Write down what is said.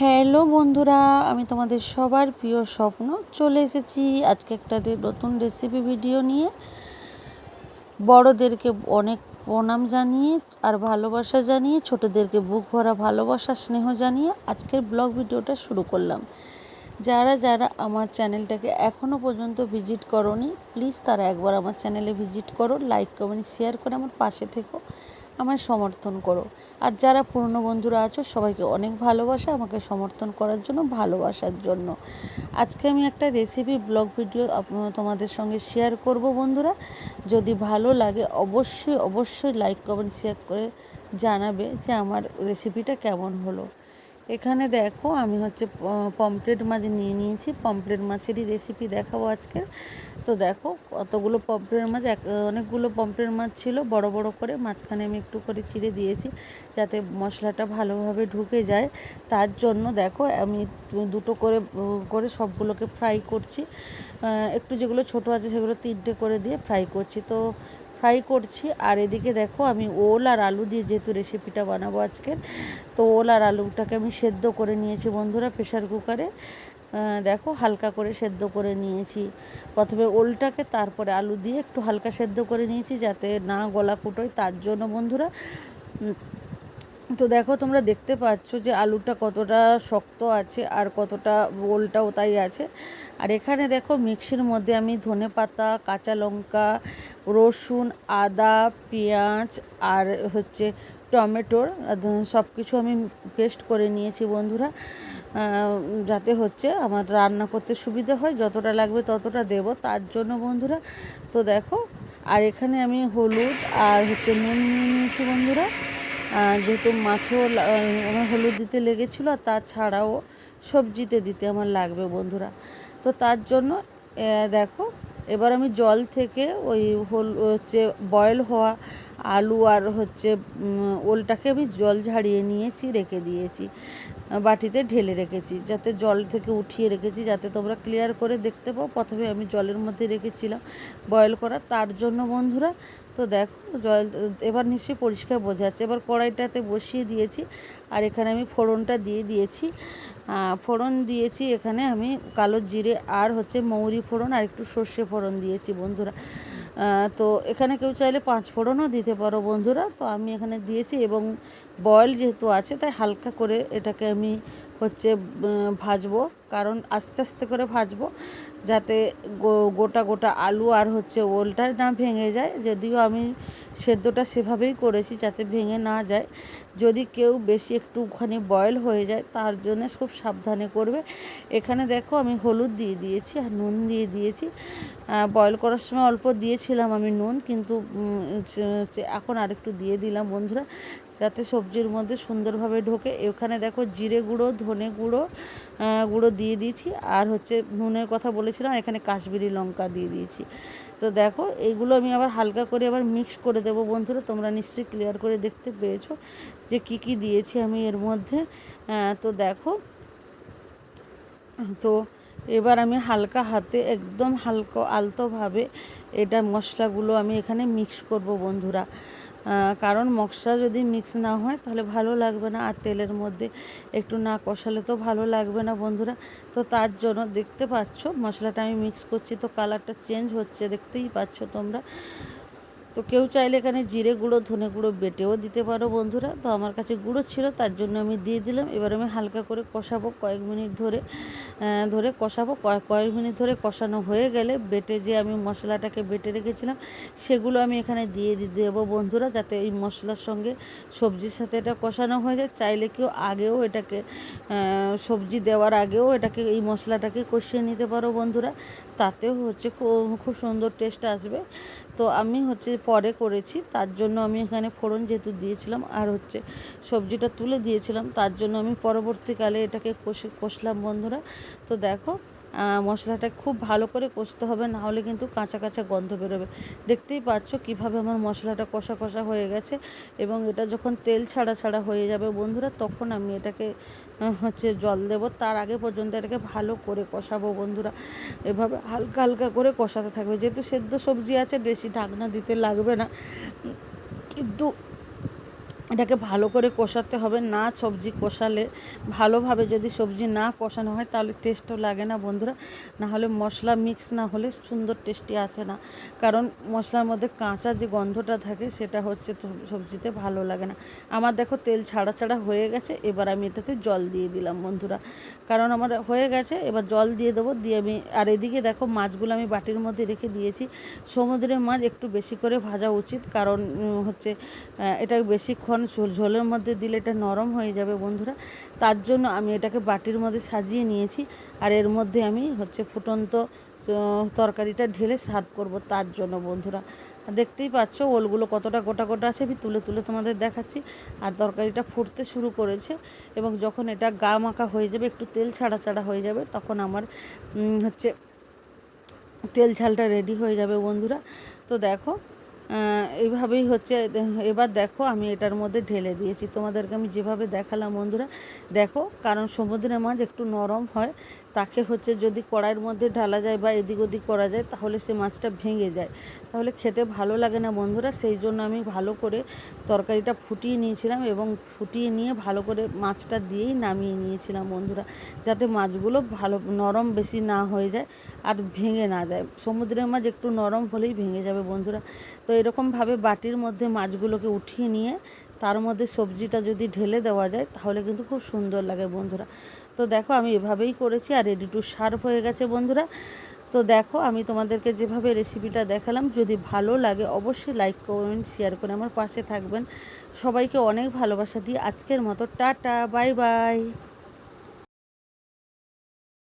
Hello বন্ধুরা, আমি তোমাদের সবার প্রিয় স্বপ্ন চলে এসেছি। আজকে একটা নতুন রেসিপি ভিডিও নিয়ে। বড়োদেরকে অনেক প্রণাম জানিয়ে আর ভালোবাসা জানিয়ে, ছোটোদেরকে বুক ভরা ভালোবাসা, স্নেহ জানিয়ে আজকের ব্লগ ভিডিওটা শুরু করলাম। যারা যারা আমার চ্যানেলটাকে এখনও পর্যন্ত ভিজিট করনি প্লিজ তারা একবার আমার চ্যানেলে ভিজিট করো লাইক কমেন্ট শেয়ার করে আমার পাশে থেকো। আমায় সমর্থন করো। আর যারা পুরনো বন্ধুরা আছো, সবাইকে অনেক ভালোবাসা, আমাকে সমর্থন করার জন্য, ভালোবাসার জন্য। আজকে আমি একটা রেসিপি ব্লগ ভিডিও তোমাদের সঙ্গে শেয়ার করব বন্ধুরা। যদি ভালো লাগে, অবশ্যই অবশ্যই লাইক কমেন্ট শেয়ার করে জানাবে যে আমার রেসিপিটা কেমন হলো। এখানে দেখো আমি হচ্ছে পমপ্লেট মাছ নিয়ে নিয়েছি। পমপ্লেট মাছেরই রেসিপি দেখাবো আজকে তো দেখো কতগুলো পমপ্লেট মাছ, এক, অনেকগুলো পমপ্লেট মাছ ছিল। বড় বড় করে মাঝখানে আমি একটু করে চিড়ে দিয়েছি যাতে মশলাটা ভালোভাবে ঢুকে যায়। তার জন্য দেখো আমি দুটো করে করে সবগুলোকে ফ্রাই করছি। একটু যেগুলো ছোট আছে সেগুলো তিনটে করে দিয়ে ফ্রাই করছি। তো ফ্রাই করছি। আর এদিকে দেখো, আমি ওল আর আলু দিয়ে যেহেতু রেসিপিটা বানাবো আজকের তো ওল আর আলুটাকে আমি সেদ্ধ করে নিয়েছি বন্ধুরা প্রেশার কুকারে দেখো, হালকা করে সেদ্ধ করে নিয়েছি। প্রথমে ওলটাকে, তারপরে আলু দিয়ে একটু হালকা সেদ্ধ করে নিয়েছি যাতে না গলা কুটোয় তার জন্য বন্ধুরা তো দেখো তোমরা দেখতে পাচ্ছ যে আলুটা কতটা শক্ত আছে আর কতটা ওলটাও তাই আছে। আর এখানে দেখো মিক্সির মধ্যে আমি ধনে পাতা, কাঁচা লঙ্কা, রসুন, আদা, পেঁয়াজ আর হচ্ছে টমেটোর সব কিছু আমি পেস্ট করে নিয়েছি বন্ধুরা। যাতে হচ্ছে আমার রান্না করতে সুবিধা হয়, যতটা লাগবে ততটা দেব। তার জন্য বন্ধুরা, তো দেখো, আর এখানে আমি হলুদ আর হচ্ছে নুন নিয়ে নিয়েছি বন্ধুরা। যেহেতু মাছেও আমার হলুদ দিতে লেগেছিলো আর তাছাড়াও সবজিতে দিতে আমার লাগবে বন্ধুরা। তো তার জন্য দেখো, এবার আমি জল থেকে ওই হল হচ্ছে বয়েল হওয়া আলু আর হচ্ছে ওলটাকে আমি জল ঝাড়িয়ে নিয়েছি, রেখে দিয়েছি। বাটিতে ঢেলে রেখেছি, যাতে জল থেকে উঠিয়ে রেখেছি, যাতে তোমরা ক্লিয়ার করে দেখতে পাও। প্রথমে আমি জলের মধ্যে রেখেছিলাম বয়েল করা। তার জন্য বন্ধুরা, তো দেখো, জল, এবার নিশ্চয়ই পরিষ্কার বোঝা যাচ্ছে। এবার কড়াইটাতে বসিয়ে দিয়েছি, আর এখানে আমি ফোড়নটা দিয়ে দিয়েছি। ফোড়ন দিয়েছি, এখানে আমি কালো জিরে আর হচ্ছে মৌরি ফোড়ন, আর একটু সর্ষে ফোড়ন দিয়েছি বন্ধুরা। তো এখানে কেউ চাইলে পাঁচ ফোড়নও দিতে পারো বন্ধুরা। তো আমি এখানে দিয়েছি এবং বয়েল যেহেতু আছে, তাই হালকা করে এটাকে আমি হচ্ছে ভাজবো। কারণ আস্তে আস্তে করে ভাজবো, যাতে গোটা গোটা আলু আর হচ্ছে ওলটা না ভেঙে যায়। যদিও আমি সেদ্ধটা সেভাবেই করেছি যাতে ভেঙে না যায়। যদি কেউ বেশি একটুখানি বয়েল হয়ে যায়, তার জন্য খুব সাবধানে করবে। এখানে দেখো আমি হলুদ দিয়ে দিয়েছি আর নুন দিয়ে দিয়েছি। বয়েল করার সময় অল্প দিয়েছিলাম আমি নুন, কিন্তু এখন আরেকটু দিয়ে দিলাম বন্ধুরা, যাতে সবজির মধ্যে সুন্দরভাবে ঢোকে। এখানে দেখো জিরে গুঁড়ো ধনে গুঁড়ো গুঁড়ো দিয়ে দিয়েছি। আর হচ্ছে নুনের কথা বলেছিলাম, এখানে কাশ্মীরি লঙ্কা দিয়ে দিয়েছি। তো দেখো, এগুলো আমি আবার হালকা করে আবার মিক্স করে দেবো বন্ধুরা, তোমরা নিশ্চয়ই ক্লিয়ার করে দেখতে পেয়েছ যে কি কি দিয়েছি আমি এর মধ্যে। তো দেখো, তো এবার আমি হালকা হাতে একদম হালকা আলতোভাবে এটা মশলাগুলো আমি এখানে মিক্স করব বন্ধুরা। কারণ মশলা যদি মিক্স না হয় তাহলে ভালো লাগবে না। আর তেলের মধ্যে একটু না কষালে তো ভালো লাগবে না বন্ধুরা। তো তার জন্য দেখতে পাচ্ছ, মশলাটা আমি মিক্স করছি। তো কালারটা চেঞ্জ হচ্ছে, দেখতেই পাচ্ছ তোমরা। তো কেউ চাইলে এখানে জিরে গুঁড়ো, ধনে গুঁড়ো বেটেও দিতে পারো বন্ধুরা। তো আমার কাছে গুঁড়ো ছিল, তার জন্য আমি দিয়ে দিলাম। এবার আমি হালকা করে কষাবো কয়েক মিনিট ধরে। ধরে কষাবো। কয়েক মিনিট ধরে কষানো হয়ে গেলে বেটে যে আমি মশলাটাকে বেটে রেখেছিলাম, সেগুলো আমি এখানে দিয়ে দেবো বন্ধুরা, যাতে এই মশলার সঙ্গে সবজির সাথে এটা কষানো হয়ে যায়। চাইলে কেউ আগেও এটাকে সবজি দেওয়ার আগেও এটাকে, এই মশলাটাকে কষিয়ে নিতে পারো বন্ধুরা। তাতেও হচ্ছে খুব খুব সুন্দর টেস্ট আসবে। তো আমি হচ্ছে পরে করেছি, তার জন্য আমি এখানে ফোড়ন যেহেতু দিয়েছিলাম আর হচ্ছে সবজিটা তুলে দিয়েছিলাম, তার জন্য আমি পরবর্তীকালে এটাকে কষে, কষলাম বন্ধুরা। তো দেখো মশলাটা খুব ভালো করে কষতে হবে, না হলে কিন্তু কাঁচা কাঁচা গন্ধ বেরোবে। দেখতেই পাচ্ছ কীভাবে আমার মশলাটা কষা কষা হয়ে গেছে, এবং এটা যখন তেল ছাড়া ছাড়া হয়ে যাবে বন্ধুরা, তখন আমি এটাকে হচ্ছে জল দেব। তার আগে পর্যন্ত এটাকে ভালো করে কষাবো বন্ধুরা। এভাবে হালকা হালকা করে কষাতে থাকবে। যেহেতু সেদ্ধ সবজি আছে, বেশি ঢাকনা দিতে লাগবে না। কিন্তু এটাকে ভালো করে কষাতে হবে, না সবজি কষালে। ভালোভাবে যদি সবজি না কষানো হয়, তাহলে টেস্টও লাগে না বন্ধুরা। না হলে মশলা মিক্স না হলে সুন্দর টেস্টি আসে না। কারণ মশলার মধ্যে কাঁচা যে গন্ধটা থাকে, সেটা হচ্ছে সবজিতে ভালো লাগে না। আমার দেখো তেল ছাড়া ছাড়া হয়ে গেছে, এবার আমি এটাতে জল দিয়ে দিলাম বন্ধুরা। কারণ আমার হয়ে গেছে, এবার জল দিয়ে দেবো, দিয়ে আমি, আর এদিকে দেখো মাছগুলো আমি বাটির মধ্যে রেখে দিয়েছি। সমুদ্রের মাছ একটু বেশি করে ভাজা উচিত, কারণ হচ্ছে এটা বেশিক্ষণ ঝোল, ঝোলের মধ্যে দিলে এটা নরম হয়ে যাবে বন্ধুরা। তার জন্য আমি এটাকে বাটির মধ্যে সাজিয়ে নিয়েছি। আর এর মধ্যে আমি হচ্ছে ফুটন্ত তরকারিটা ঢেলে সার্ভ করব তার জন্য বন্ধুরা। দেখতেই পাচ্ছ ওলগুলো কতটা গোটা গোটা আছে, আমি তুলে তুলে তোমাদের দেখাচ্ছি। আর তরকারিটা ফুটতে শুরু করেছে এবং যখন এটা গা মাখা হয়ে যাবে, একটু তেল ছাড়া ছাড়া হয়ে যাবে, তখন আমার হচ্ছে তেল ঝালটা রেডি হয়ে যাবে বন্ধুরা। তো দেখো এইভাবেই হচ্ছে। এবার দেখো, আমি এটার মধ্যে ঢেলে দিয়েছি। তোমাদেরকে আমি যেভাবে দেখালাম বন্ধুরা, দেখো, কারণ সমুদ্রের মাছ একটু নরম হয় তাকে হচ্ছে যদি কড়াইয়ের মধ্যে ঢালা যায় বা এদিক ওদিক করা যায়, তাহলে সে মাছটা ভেঙে যায়। তাহলে খেতে ভালো লাগে না বন্ধুরা, সেই জন্য আমি ভালো করে তরকারিটা ফুটিয়ে নিয়েছিলাম এবং ফুটিয়ে নিয়ে ভালো করে মাছটা দিয়েই নামিয়ে নিয়েছিলাম বন্ধুরা, যাতে মাছগুলো ভালো নরম বেশি না হয়ে যায় আর ভেঙে না যায়। সমুদ্রের মাছ একটু নরম হলেই ভেঙে যাবে বন্ধুরা। তো এরকমভাবে বাটির মধ্যে মাছগুলোকে উঠিয়ে নিয়ে, তার মধ্যে সবজিটা যদি ঢেলে দেওয়া যায়, তাহলে কিন্তু খুব সুন্দর লাগে বন্ধুরা। তো দেখো, আমি এভাবেই করেছি আর রেডি টু শার্প হয়ে গেছে বন্ধুরা। তো দেখো, আমি তোমাদেরকে যেভাবে রেসিপিটা দেখালাম, যদি ভালো লাগে অবশ্যই লাইক কমেন্ট শেয়ার করে আমার পাশে থাকবেন। সবাইকে অনেক ভালোবাসা দিয়ে আজকের মতো টাটা বাই বাই